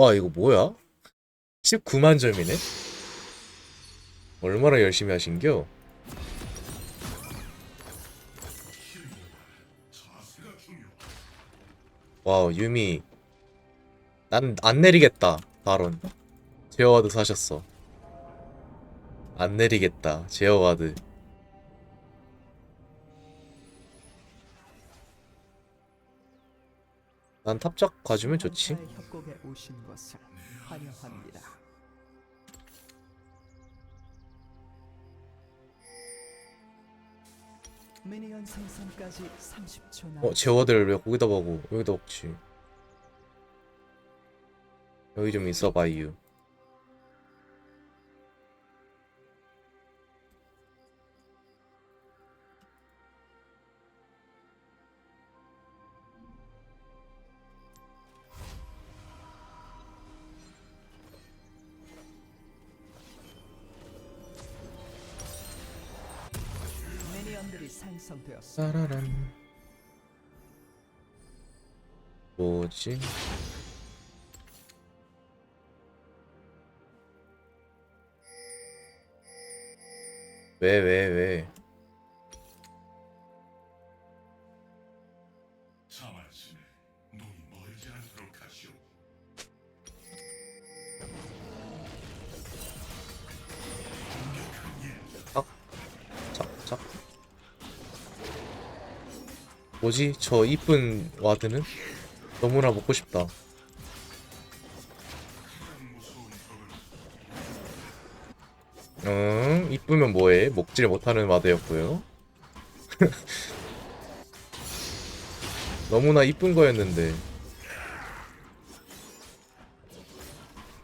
와 이거 뭐야? 19만 점이네? 얼마나 열심히 하신겨? 와우 유미 난 안 내리겠다 발언 제어와드 사셨어 안 내리겠다 제어와드 난 탑작 가주면 좋지 협곡에 오신 것을 환영합니다. 미니언 생성까지 30초 남. 어 제어와드를 왜 거기다 보고 여기다 먹지 여기 좀 있어봐유 따라란 뭐지? 왜, 왜, 왜? 자 뭐지? 저 이쁜 와드는? 너무나 먹고 싶다. 응, 이쁘면 뭐해? 먹질 못하는 와드였고요. 너무나 이쁜 거였는데.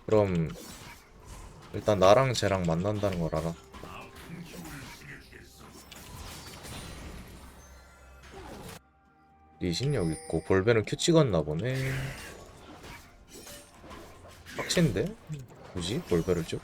그럼 일단 나랑 쟤랑 만난다는 걸 알아. 리신 여기 있고 볼베는 큐 찍었나 보네. 빡친데? 굳이 볼베를 쭉?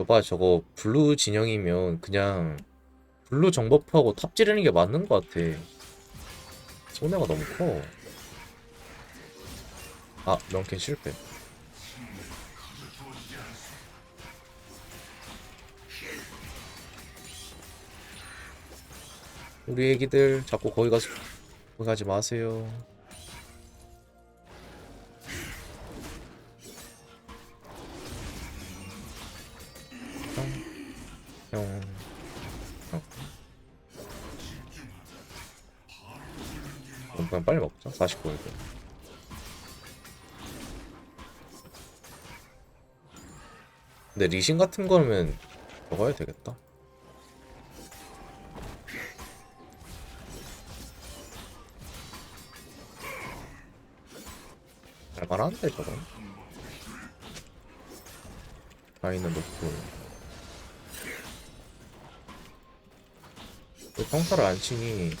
여봐 저거 블루 진영이면 그냥 블루 정버프하고 탑 찌르는 게 맞는 것 같아. 손해가 너무 커. 아, 명캔 실패. 우리 애기들 자꾸 거기 가서 거기 가지 마세요. 49일도. 근데 리신 같은 거면 먹어야 되겠다. 잘만한데 저건. 라인은 높고. 왜 평타를 안 치니?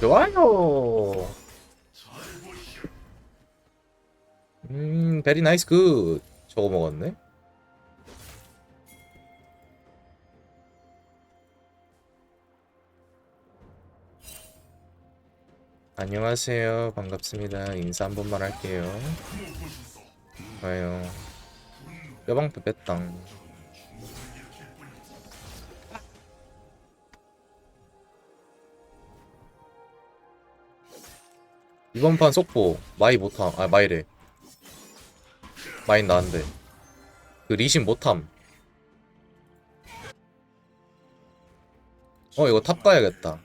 좋아요. 음, 베리 나이스 굿. 저거 먹었네. 안녕하세요. 반갑습니다. 인사 한 번만 할게요. 아유. 뼈방패 뺐당. 이번 판 속보 마이 못함 아 마이래. 마인 나한데 그 리신 못함. 어 이거 탑 가야겠다.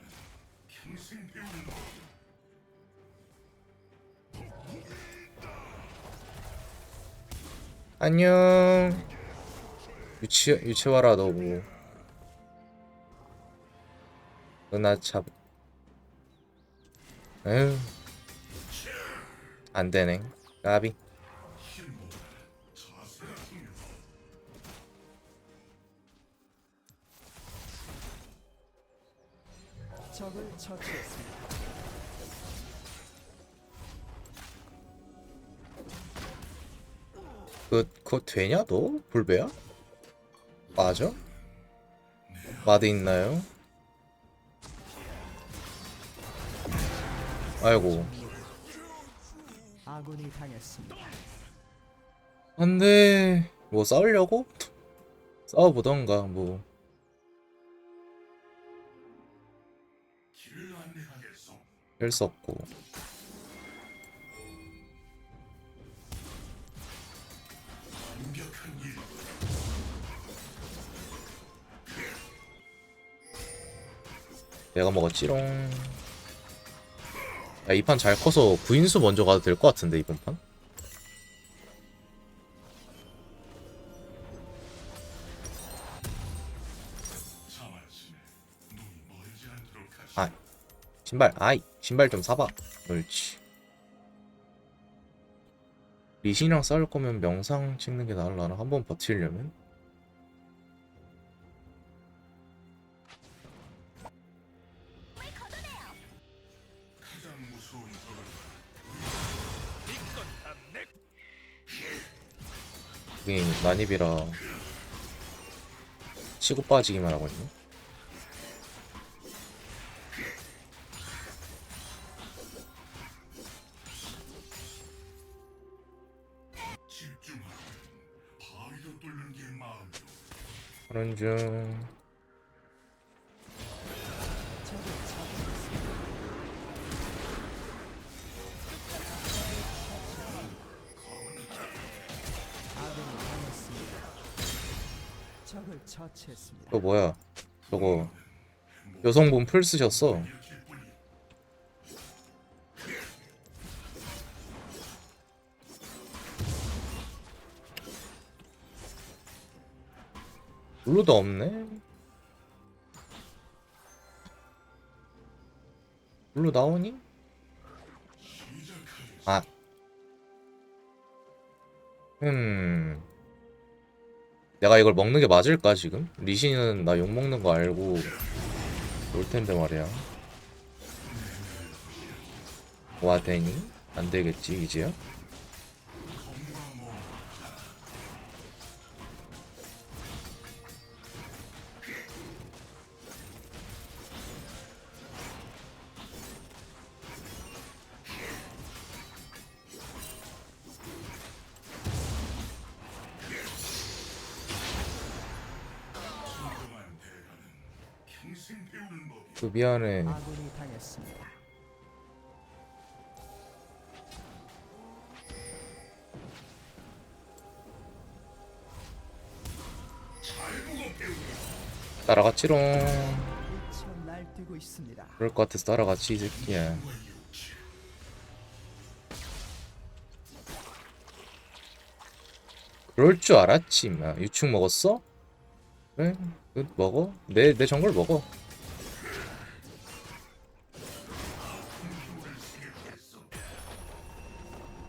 안녕. 유치 유치와라 너무. 참. 에휴 안 되네. 까비. 적을 처치했습니다. 그 그거 되냐 너? 불배야? 맞아? 마드 있나요? 아이고 아군이 당했습니다. 안돼 뭐 싸우려고 싸워보던가 뭐 길을 안내하겠소. 할수 없고. 내가 먹었지롱 야 이 판 잘 커서 구인수 먼저 가도 될 것 같은데 이번 판. 아 신발 아이 신발 좀 사봐 옳지. 리신이랑 싸울 거면 명상 찍는 게 나을라나? 한 번 버티려면 그게 난입이라 치고 빠지기만 하거든요. 하는 중 또 뭐야 저거 여성분 풀 쓰셨어 블루도 없네 블루 나오니? 아. 음. 내가 이걸 먹는 게 맞을까 지금? 리신은 나 욕 먹는 거 알고 올 텐데 말이야. 와 되니? 안 되겠지 이제야? 미안해. 아군이 당했습니다. 따라갔지롱. 미쳐 날뛰고 있습니다. 그럴 것 같아서 따라갔지 이 새끼야. 그럴 줄 알았지 마. 유충 먹었어? 그래? 그 먹어? 내 내 정글 먹어.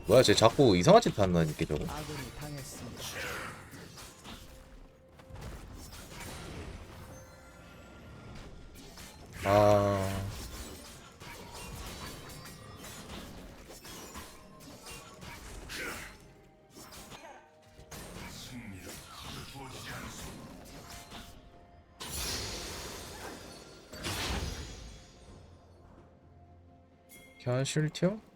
뭐야 쟤 자꾸 이상한 짓 한다니까 저거. 아. 캬슐티어?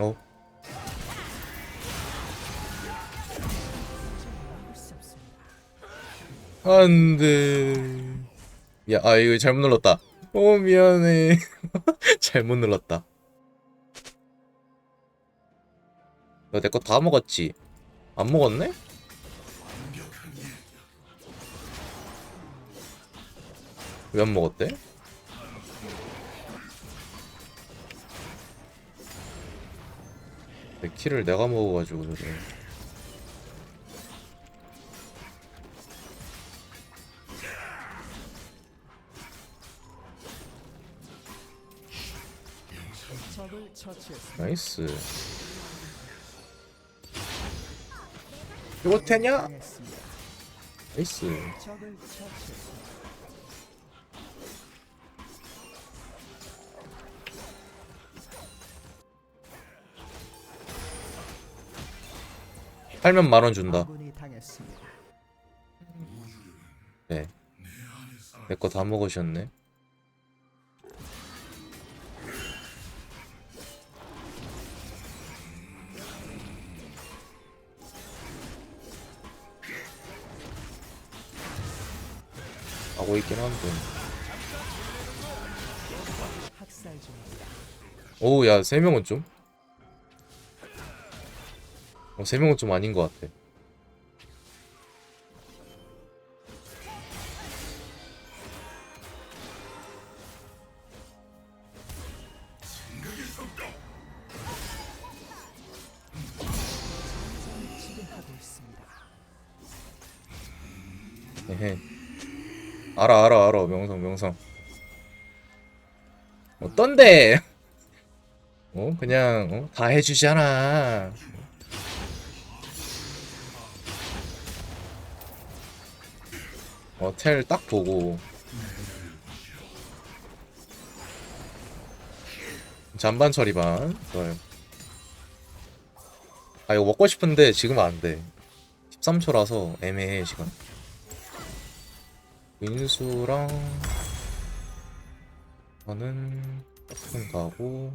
어? 없습니다. 안돼. 야, 아 이거 잘못 눌렀다. 어 미안해. 잘못 눌렀다. 너 내 거 다 먹었지? 안 먹었네? 왜 안 먹었대? 내 키를 내가 먹어가지고 처치했습니다. 나이스 이거 되냐? 나이스 팔면 만 원 준다. 네 내 거 다 먹으셨네 하고 있긴 한데. 오우 야 3명은 좀? 어 3명은 좀 아닌 것 같아. 알아 알아 알아. 명성 명성. 어떤데? 어? 그냥 어? 다 해주잖아 어 텔 딱 보고. 잔반 처리반. 좋아요 아 이거 먹고 싶은데 지금 안돼. 13초라서 애매해 시간 민수랑 저는 조금 가고.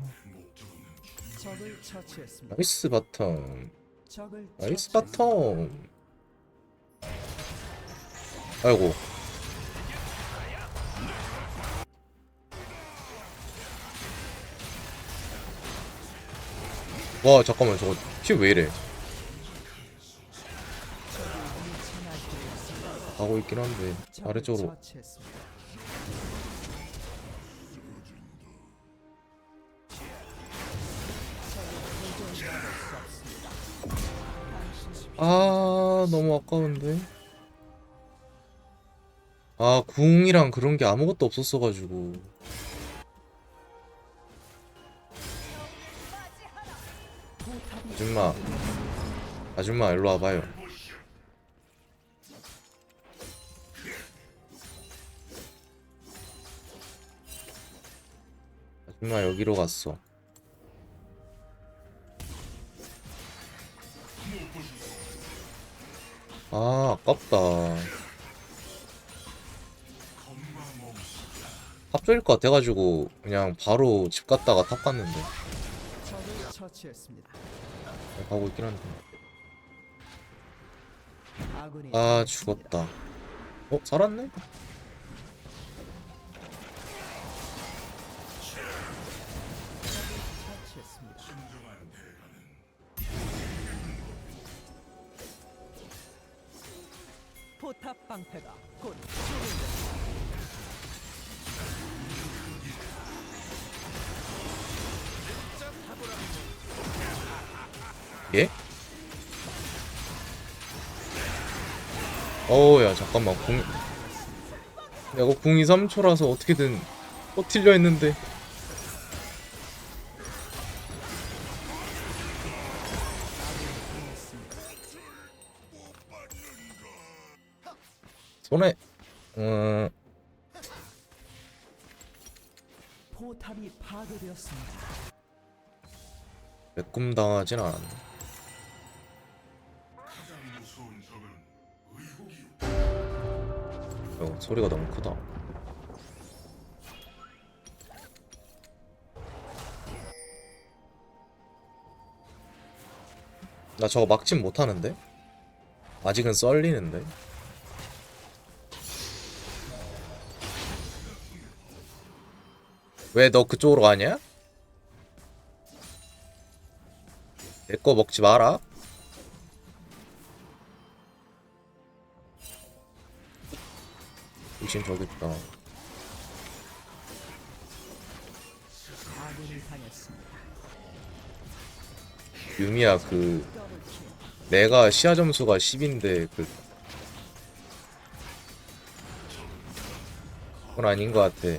나이스 바텀. 나이스. 바텀 아이고. 와 잠깐만 저거 피 왜 이래? 가고 있긴 한데 아래쪽으로. 아 너무 아까운데 아 궁이랑 그런 게 아무것도 없었어가지고. 아줌마. 아줌마 일로 와봐요. 아줌마 여기로 갔어. 아 아깝다 탑조일 것 같아가지고 그냥 바로 집 갔다가 탑 갔는데 처치했습니다. 가고 있긴 한데 아. 죽었다 어 살았네? 포탑 방패가 곧 예? 어우야 잠깐만 궁 야, 이거 궁이 3초라서 어떻게든 버틸려 했는데 손에 음 포탑이 파괴되었습니다. 매꿈 당하진 않았네 어, 소리가 너무 크다 나 저거 막진 못하는데? 아직은 썰리는데? 왜 너 그쪽으로 가냐? 내 거 먹지 마라 귀신 저기 있다. 유미야 그 내가 시야 점수가 10인데 그 그건 아닌 것 같아.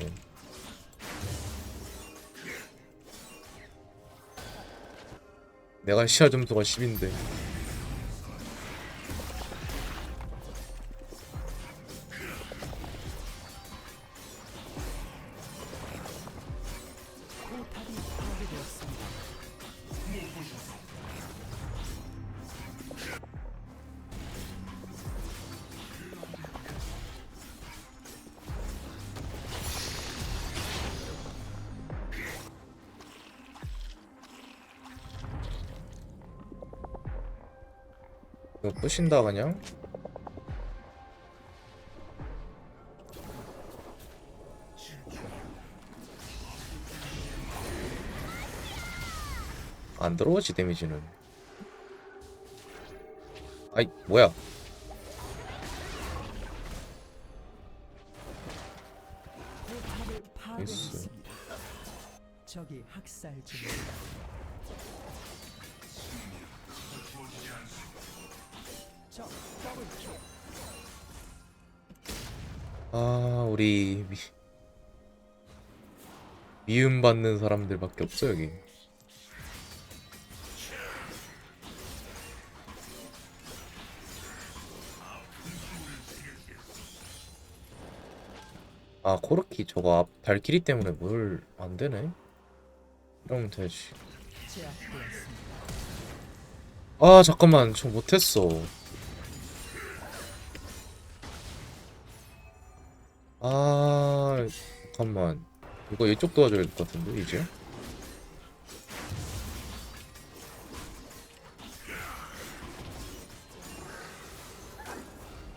내가 시야 점수가 10인데 부신다 그냥? 안 들어오지 데미지는 아이 뭐야. 적이 학살 중입니다. 미움 받는 사람들밖에 없어 여기. 아 코르키 저거 앞 발키리 때문에 뭘 안되네? 이러면 되지. 아 잠깐만 저 못했어. 아 잠깐만 이거 이쪽 도와줘야 될 것 같은데 이제?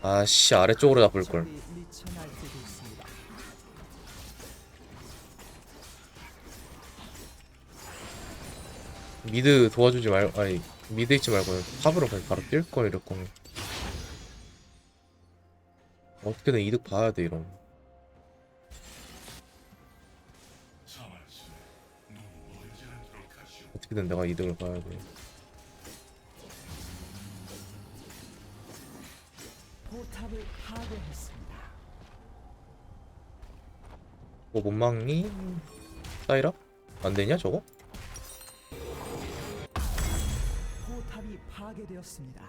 아씨 아래쪽으로 잡을걸. 미드 도와주지 말고 아니 미드 있지 말고 탑으로 그냥 바로 뛸걸 이럴 거면. 어떻게든 이득 봐야 돼 이런 어떻게든 내가 이득을 봐야 돼 포탑을 파괴했습니다. 뭐못 막니? 사이라? 안 되냐 저거? 포탑이 파괴되었습니다.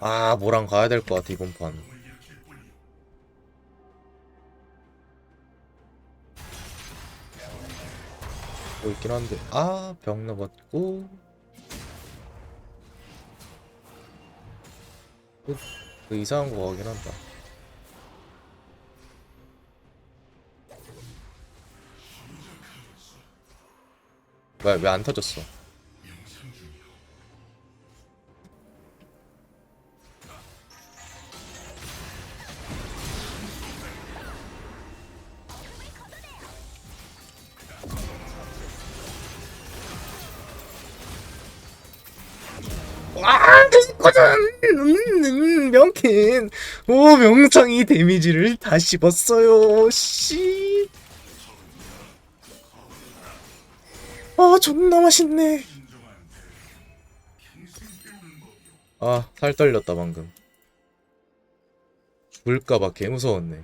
아 뭐랑 가야 될 것 같아 이번 판 뭐 있긴 한데. 아 병 넘었고. 그, 그 이상한 거 같긴 한다. 왜왜안 터졌어 오, 명창이 데미지를 다 씹었어요. 씨. 아, 존나 맛있네. 아, 살 떨렸다 방금. 죽을까봐 개 무서웠네.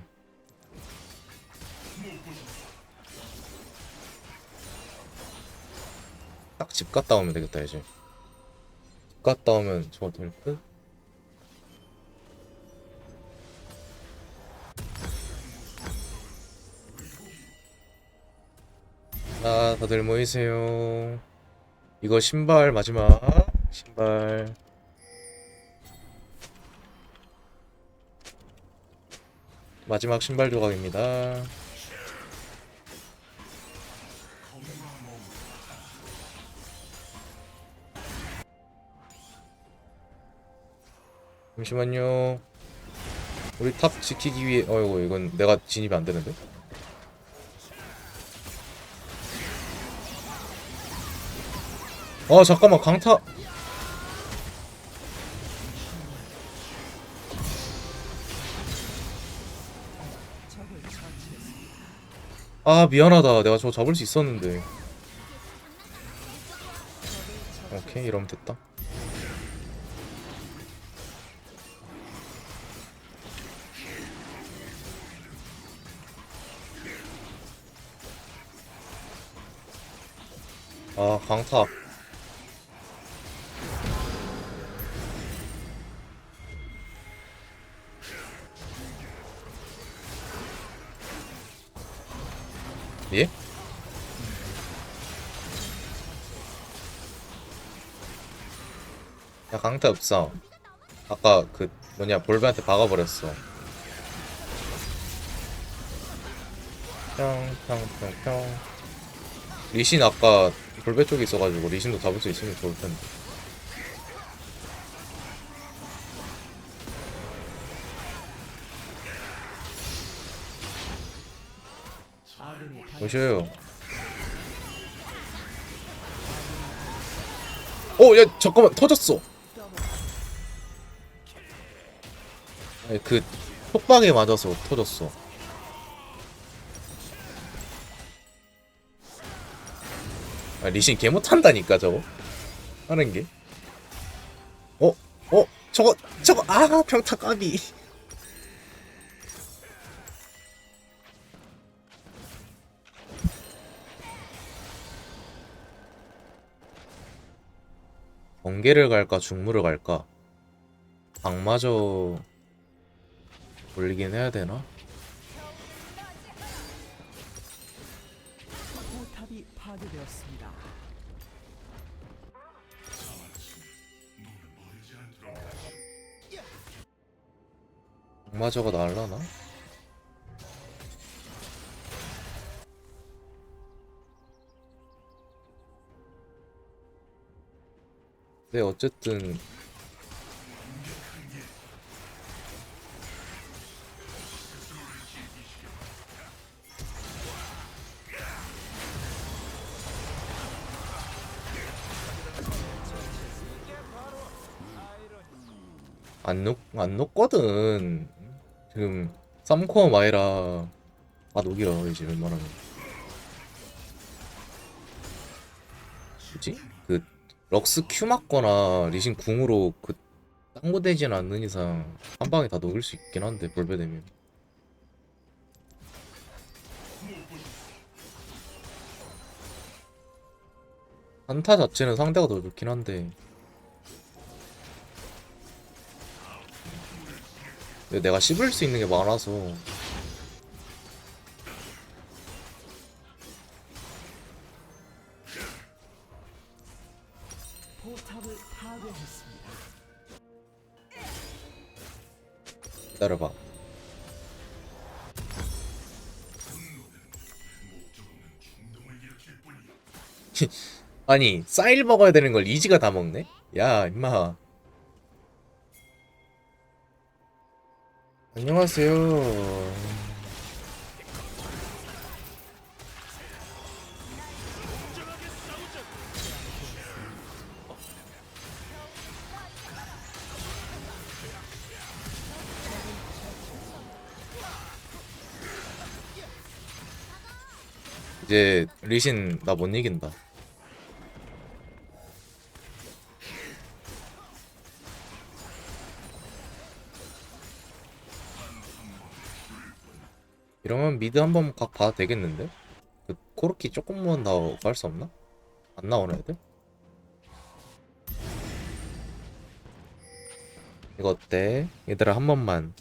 딱 집 갔다 오면 되겠다 이제. 집 갔다 오면 저거 될 듯? 다들 모이세요. 이거 신발 마지막. 신발. 마지막 신발 조각입니다. 잠시만요. 우리 탑 지키기 위해 어이구 이건 내가 진입이 안 되는데. 어 잠깐만 강타. 아 미안하다. 내가 저거 잡을 수 있었는데. 오케이 이러면 됐다. 아 강탑 야 강타 없어. 아까 그 뭐냐 볼베한테 박아버렸어. 평평평평. 리신 아까 볼베 쪽에 있어가지고 리신도 잡을 수 있으면 좋을 텐데. 오셔요. 어, 야, 잠깐만, 터졌어. 그, 톡방에 맞아서 터졌어. 아, 리신 개 못한다니까, 저거. 하는 게. 어? 어? 저거, 저거, 아, 평타 까비. 번개를 갈까 중무를 갈까 악마저 올리긴 해야 되나? 포탑이 파괴되었습니다. 악마저가 날라나? 네 어쨌든 안 녹, 안 녹거든. 지금 3코어 마이라 다 녹이라 이제 웬만하면. 뭐지? 그 럭스 큐 맞거나 리신 궁으로 그 땅고되진 않는 이상 한 방에 다 녹일 수 있긴 한데 볼베 되면. 한타 자체는 상대가 더 좋긴 한데 근데 내가 씹을 수 있는 게 많아서. 기다려봐. 아니 쌀 먹어야 되는 걸 이지가 다 먹네? 야 임마 안녕하세요. 이제 리신 나 못 이긴다 미드 한번 각 봐도 되겠는데? 그 코르키 조금만 더 갈 수 없나? 안 나오는 애들? 이거 어때? 얘들아 한 번만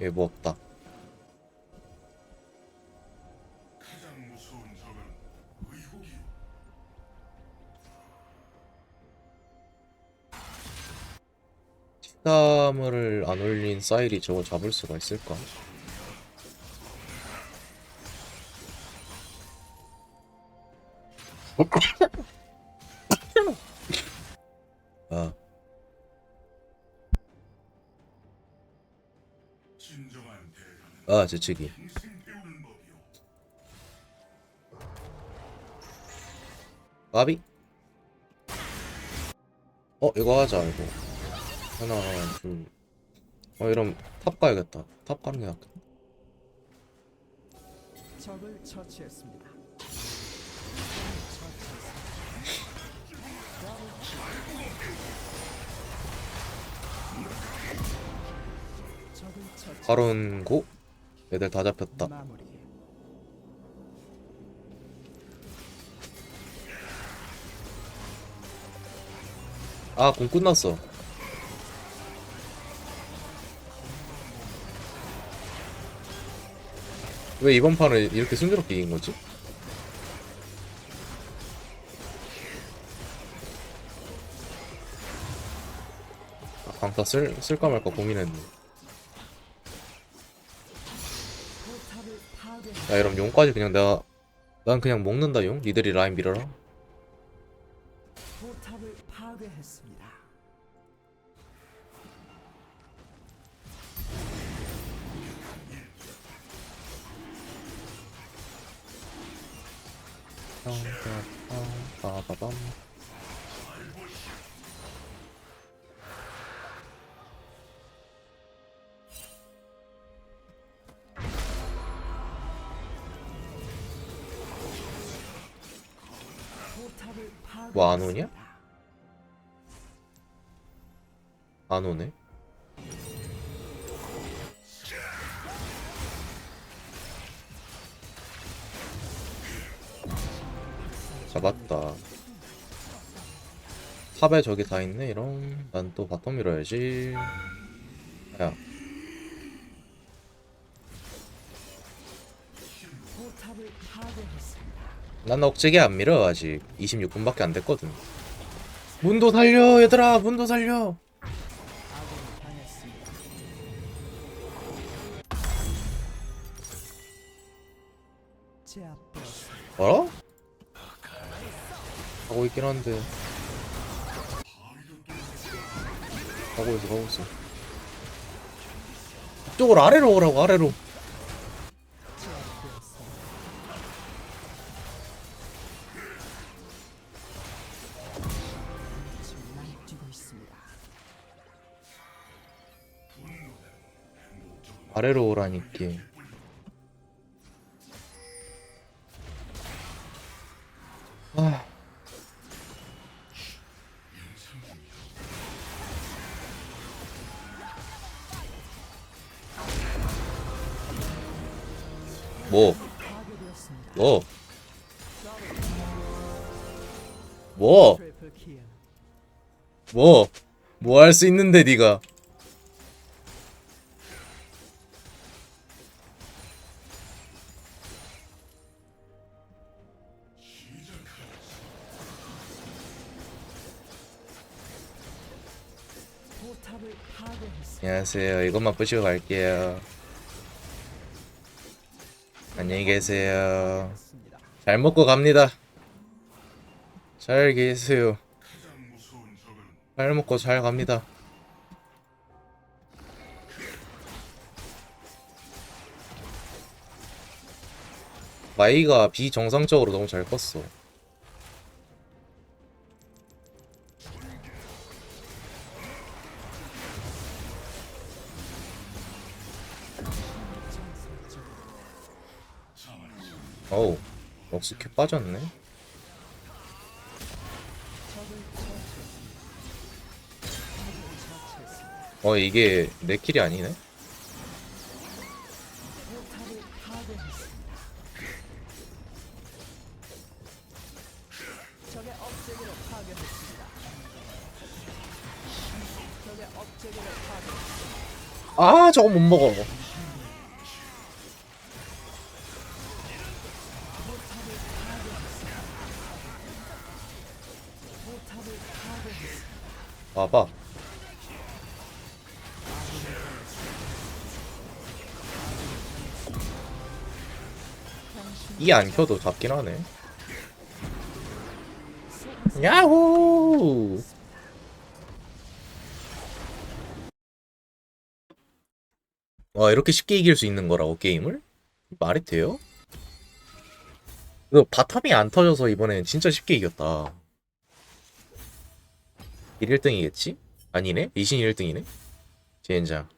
여기 뭐 없다 티감을 안 올린 사일이 저거 잡을 수가 있을까? 아, 아, 재채기. 까비? 어, 이거 하자, 이거. 하나 둘어 아, 이런 탑 가야겠다. 탑 가는 게 낫겠다 적을 처치했습니다. 적을 처치- 바론 고? 얘들 다 잡혔다. 아공 끝났어. 왜 이번 판을 이렇게 순조롭게 이긴 거지? 아, 강타 쓸, 쓸까 말까 고민했네. 야 이러면 용까지 그냥 내가 난 그냥 먹는다 용 니들이 라인 밀어라 포탑을 파괴했습니다. 빠바밤 포탑을 파괴했습니다. 뭐안 오냐? 안 오네 잡았다 탑에 저기 다 있네 이런. 난 또 바텀 밀어야지. 야. 난 억제게 안 밀어 아직. 26분밖에 안 됐거든. 문도 살려 얘들아! 문도 살려. 뭐라? 하고 있긴 한데 가고 있어 가고 있어 이쪽으로 아래로 오라고 아래로. 아래로 오라니까 뭐할수 있는데 네가. 안녕하세요. 이것만 부시고 갈게요. 안녕히 계세요. 잘 먹고 갑니다. 잘 계세요 잘 먹고 잘 갑니다. 마이가 비정상적으로 너무 잘 컸어. 어우 럭스큐 빠졌네 어 이게 내 킬이 아니네? 포탑을 파괴했 이안 켜도 잡긴 하네 야호 와 이렇게 쉽게 이길 수 있는 거라고 게임을? 말이 돼요? 이거 바텀이 안 터져서 이번엔 진짜 쉽게 이겼다 1 1등이겠지? 아니네? 리신이 1등이네? 젠장